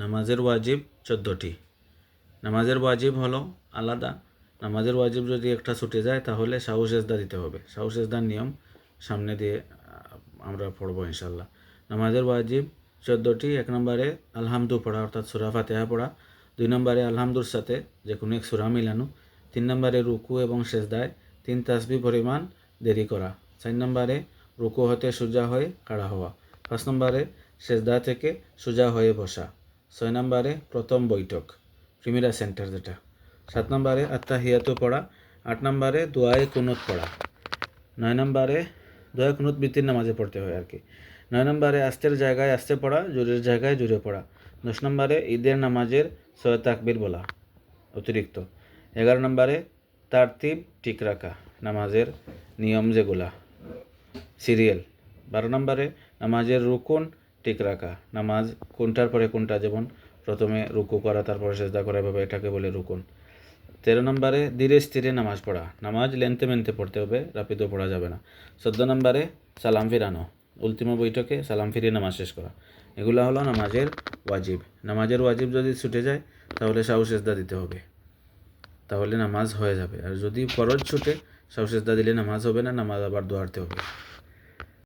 নামাজের ওয়াজিব চোদ্দোটি। নামাজের ওয়াজিব হলো আলাদা। নামাজের ওয়াজিব যদি একটা ছুটে যায়, তাহলে সাহু সেজদা দিতে হবে। সাহু সেজদার নিয়ম সামনে দিয়ে আমরা পড়ব ইনশাল্লাহ নামাজের ওয়াজিব চোদ্দোটি, এক নম্বরে আলহামদু পড়া, অর্থাৎ সুরা ফাতেহা পড়া। দুই নম্বরে আলহামদুর সাথে যে কোনো এক সুরা মিলানো। তিন নম্বরে রুকু এবং সেজদায় তিন তাসবি পরিমাণ দেরি করা। চার নম্বরে রুকু হতে সোজা হয়ে কাড়া হওয়া। পাঁচ নম্বরে সেজদা থেকে সোজা হয়ে বসা। ছয় নম্বরে প্রথম বৈঠক প্রিমিরা সেন্টার যেটা। সাত নম্বরে আত্মাহিয়াতু পড়া, আট নম্বরে দোয়ায়ে কুনুত পড়া। নয় নম্বরে দোয়া কুনুত বৃত্তির নামাজে পড়তে হয় আর কি। নয় নম্বরে আস্তের জায়গায় আস্তে পড়া, জোরের জায়গায় জোরে পড়া। দশ নম্বরে ঈদের নামাজের ছয় তাকবির বলা, অতিরিক্ত। এগারো নম্বরে তারতিব ঠিক রাখা, নামাজের নিয়ম যেগুলা। সিরিয়াল, বারো নম্বরে নামাজের রুকুন ঠিক রাখা। নামাজ কোনটার পরে কোনটা? যেমন প্রথমে রুকু করা, তারপরে সেজদা করা, এভাবে এটাকে বলে রুকুন। তেরো নম্বরে ধীরে স্থিরে নামাজ পড়া। নামাজ লেনতে মেনতে পড়তে হবে, রাপিদও পড়া যাবে না। চোদ্দ নম্বরে সালাম ফিরানো। উল্টিমো বৈঠকে সালাম ফিরিয়ে নামাজ শেষ করা। এগুলো হলো নামাজের ওয়াজিব। নামাজের ওয়াজিব যদি ছুটে যায়, তাহলে সাহু সেজদা দিতে হবে। তাহলে নামাজ হয়ে যাবে। আর যদি ফরজ ছুটে সাহু সেজদা দিলে নামাজ হবে না, নামাজ আবার দোয়ারতে হবে।